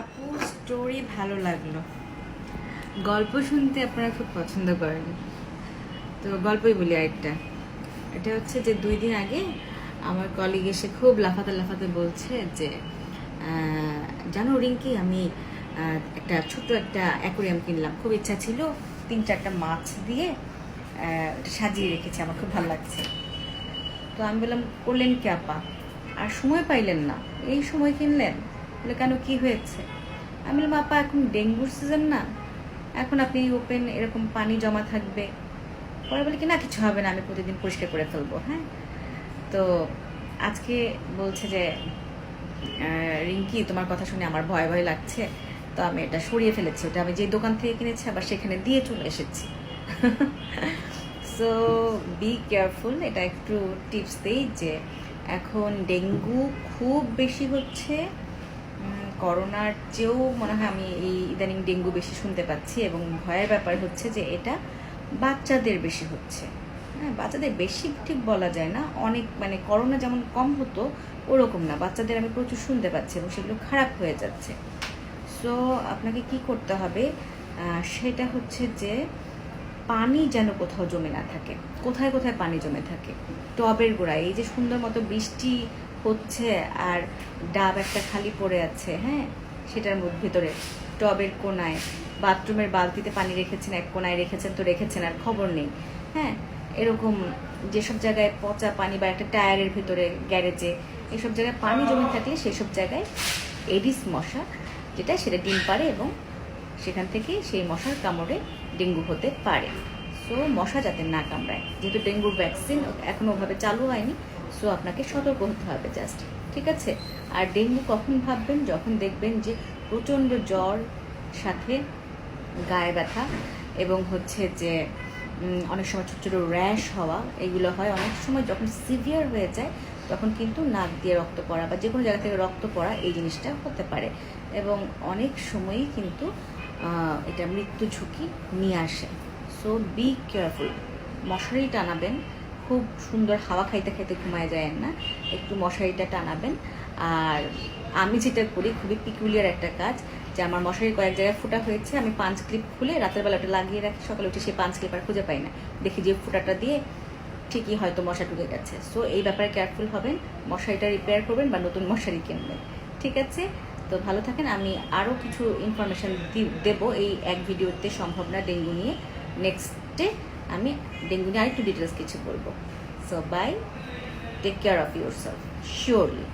আপু স্টোরি ভালো লাগল। গল্প শুনতে আপনারা খুব পছন্দ করেন। তো গল্পই বলি আরেকটা। এটা হচ্ছে যে দুই দিন আগে আমার কলিগ এসে খুব লাফাতে লাফাতে বলছে যে জানো রিঙ্কি, আমি একটা ছোট্ট একটা অ্যাকোরিয়াম কিনলাম। খুব ইচ্ছা ছিল তিন চারটা মাছ দিয়ে সাজিয়ে রেখেছি। আমার খুব ভালো লাগছে। তো আমি বললাম, করলেন কি আপা? আর সময় পাইলেন না। এই সময় কিনলেন? বলে, কেন? কি হয়েছে? আমি বললাম, আপা, এখন ডেঙ্গুর সিজন না। এখন আপনি ওপেন এরকম পানি জমা থাকবে। পরে বলে কি, না, কিছু হবে না, আমি প্রতিদিন পরিষ্কার করে ফেলব। হ্যাঁ? তো আজকে বলছে যে রিঙ্কি, তোমার কথা শুনে আমার ভয় ভয় লাগছে। তো আমি এটা সরিয়ে ফেলেছি। ওটা আমি যে দোকান থেকে কিনেছি, আবার সেখানে দিয়ে চলে এসেছি। সো বি কেয়ারফুল এটা একটু টিপস দেই যে, এখন ডেঙ্গু খুব বেশি হচ্ছে। করোনার চেয়েও মনে হয় আমি এই ইদানিং ডেঙ্গু বেশি শুনতে পাচ্ছি এবং ভয়ের ব্যাপার হচ্ছে যে এটা বাচ্চাদের বেশি হচ্ছে। হ্যাঁ বাচ্চাদের বেশি ঠিক বলা যায় না। অনেক মানে করোনা যেমন কম হতো, ওরকম না। বাচ্চাদের আমি প্রচুর শুনতে পাচ্ছি এবং সেগুলো খারাপ হয়ে যাচ্ছে। সো আপনাকে কি করতে হবে? সেটা হচ্ছে যে পানি যেন কোথাও জমে না থাকে। কোথায় কোথায় পানি জমে থাকে? টবের গোড়ায়। এই যে সুন্দর মতো বৃষ্টি হচ্ছে আর ডাব একটা খালি পড়ে আছে হ্যাঁ? সেটার ভিতরে টবের কোনায়, বাথরুমের বালতিতে পানি রেখেছেন, এক কোনায় রেখেছেন, তো রেখেছেন আর খবর নেই হ্যাঁ? এরকম যেসব জায়গায় পচা পানি বা একটা টায়ারের ভিতরে, গ্যারেজে এসব জায়গায় পানি জমে থাকলে সেসব জায়গায় এডিস মশা, যেটা সেটা ডিম পারে এবং সেখান থেকে সেই মশার কামড়ে ডেঙ্গু হতে পারে। সো মশা যাতে না কামড়ায়, যেহেতু ডেঙ্গুর ভ্যাকসিন এখনও ওভাবে চালু হয়নি সো আপনাকে সতর্ক হতে হবে জাস্ট ঠিক আছে? আর ডেঙ্গু কখন ভাববেন? যখন দেখবেন যে প্রচণ্ড জ্বর, সাথে গায়ে ব্যথা এবং হচ্ছে যে অনেক সময় ছোটো ছোটো র্যাশ হওয়া, এগুলো হয়। অনেক সময় যখন সিভিয়ার হয়ে যায়, তখন কিন্তু নাক দিয়ে রক্ত পড়া বা যে কোনো জায়গা থেকে রক্ত পড়া, এই জিনিসটা হতে পারে। এবং অনেক সময়ই কিন্তু এটা মৃত্যু ঝুঁকি নিয়ে আসে। সো বি কেয়ারফুল মশারি টানাবেন। খুব সুন্দর হাওয়া খাইতে খাইতে ঘুমায় যায় না। একটু মশারিটা টানাবেন। আর আমি যেটা করি, খুবই পিকুলিয়ার একটা কাজ যে আমার মশারি কয়েক জায়গায় ফুটা হয়েছে, আমি পাঁচ ক্লিপ খুলে রাতের বেলা ওটা লাগিয়ে রাখি। সকালে উঠে সেই পাঁচ ক্লিপ আর খুঁজে পাই না। দেখি যে ফুটাটা দিয়ে ঠিকই হয়তো মশা ঢুকে গেছে। সো এই ব্যাপারে কেয়ারফুল হবেন, মশারিটা রিপেয়ার করবেন বা নতুন মশারি কিনবেন। ঠিক আছে? তো ভালো থাকেন। আমি আরও কিছু ইনফরমেশন দেব এই এক ভিডিওতে সম্ভব না ডেঙ্গু নিয়ে। নেক্সটে আমি ডেঙ্গু নিয়ে আরেকটু ডিটেলস কিছু বলব। So bye take care of yourself surely